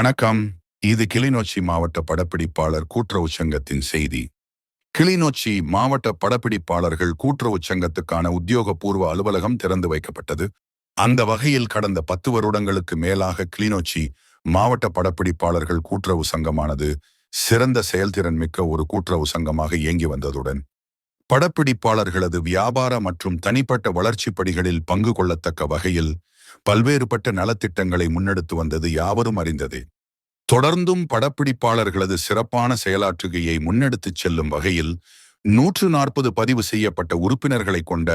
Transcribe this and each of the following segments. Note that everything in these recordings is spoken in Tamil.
வணக்கம். இது கிளிநொச்சி மாவட்ட படப்பிடிப்பாளர் கூட்டுறவு சங்கத்தின் செய்தி. கிளிநொச்சி மாவட்ட படப்பிடிப்பாளர்கள் கூட்டுறவு சங்கத்துக்கான உத்தியோகபூர்வ அலுவலகம் திறந்து வைக்கப்பட்டது. அந்த வகையில் கடந்த பத்து வருடங்களுக்கு மேலாக கிளிநொச்சி மாவட்ட படப்பிடிப்பாளர்கள் கூட்டுறவு சங்கமானது சிறந்த செயல்திறன் மிக்க ஒரு கூட்டுறவு சங்கமாக இயங்கி வந்ததுடன் படப்பிடிப்பாளர்களது வியாபார மற்றும் தனிப்பட்ட வளர்ச்சிப் படிகளில் பங்கு கொள்ளத்தக்க வகையில் பல்வேறுபட்ட நலத்திட்டங்களை முன்னெடுத்து வந்தது யாவரும் அறிந்ததே. தொடர்ந்தும் படப்பிடிப்பாளர்களது சிறப்பான செயலாற்றுகையை முன்னெடுத்துச் செல்லும் வகையில் நூற்று நாற்பது பதிவு செய்யப்பட்ட உறுப்பினர்களை கொண்ட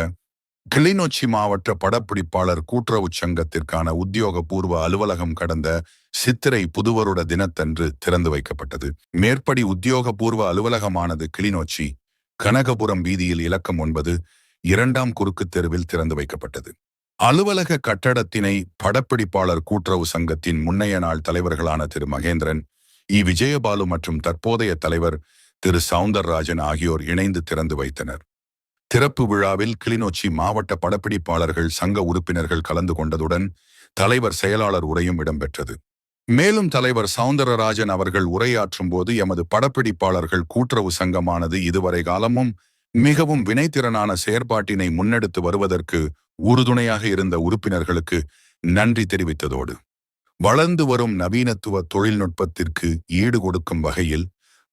கிளிநொச்சி மாவட்ட படப்பிடிப்பாளர் கூட்டுறவுச் சங்கத்திற்கான உத்தியோகபூர்வ அலுவலகம் கடந்த சித்திரை புதுவருட தினத்தன்று திறந்து வைக்கப்பட்டது. மேற்படி உத்தியோகபூர்வ அலுவலகமானது கிளிநொச்சி கனகபுரம் வீதியில் இலக்கம் ஒன்பது இரண்டாம் குறுக்கு தெருவில் திறந்து வைக்கப்பட்டது. அலுவலக கட்டடத்தினை படப்பிடிப்பாளர் கூட்டுறவு சங்கத்தின் முன்னைய நாள் தலைவர்களான திரு. மகேந்திரன் இ. விஜயபாலு மற்றும் தற்போதைய தலைவர் திரு. சவுந்தரராஜன் ஆகியோர் இணைந்து திறந்து வைத்தனர். திறப்பு விழாவில் கிளிநொச்சி மாவட்ட படப்பிடிப்பாளர்கள் சங்க உறுப்பினர்கள் கலந்து கொண்டதுடன் தலைவர் செயலாளர் உரையும் இடம்பெற்றது. மேலும் தலைவர் சவுந்தரராஜன் அவர்கள் உரையாற்றும் போது எமது படப்பிடிப்பாளர்கள் கூட்டுறவு சங்கமானது இதுவரை காலமும் மிகவும் வினைத்திறனான செயற்பாட்டினை முன்னெடுத்து வருவதற்கு உறுதுணையாக இருந்த உறுப்பினர்களுக்கு நன்றி தெரிவித்ததோடு வளர்ந்து வரும் நவீனத்துவ தொழில்நுட்பத்திற்கு ஈடு கொடுக்கும் வகையில்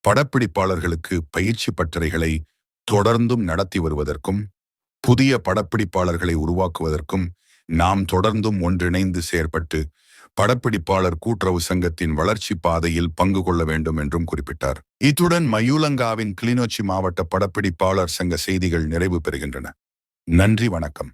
படப்பிடிப்பாளர்களுக்கு பயிற்சி பட்டறைகளை தொடர்ந்தும் நடத்தி வருவதற்கும் புதிய படப்பிடிப்பாளர்களை உருவாக்குவதற்கும் நாம் தொடர்ந்தும் ஒன்றிணைந்து செயற்பட்டு படப்பிடிப்பாளர் கூட்டுறவு சங்கத்தின் வளர்ச்சி பாதையில் பங்கு கொள்ள வேண்டும் என்றும் குறிப்பிட்டார். இத்துடன் மயூலங்காவின் கிளிநொச்சி மாவட்ட படப்பிடிப்பாளர் சங்க செய்திகள் நிறைவு பெறுகின்றன. நன்றி வணக்கம்.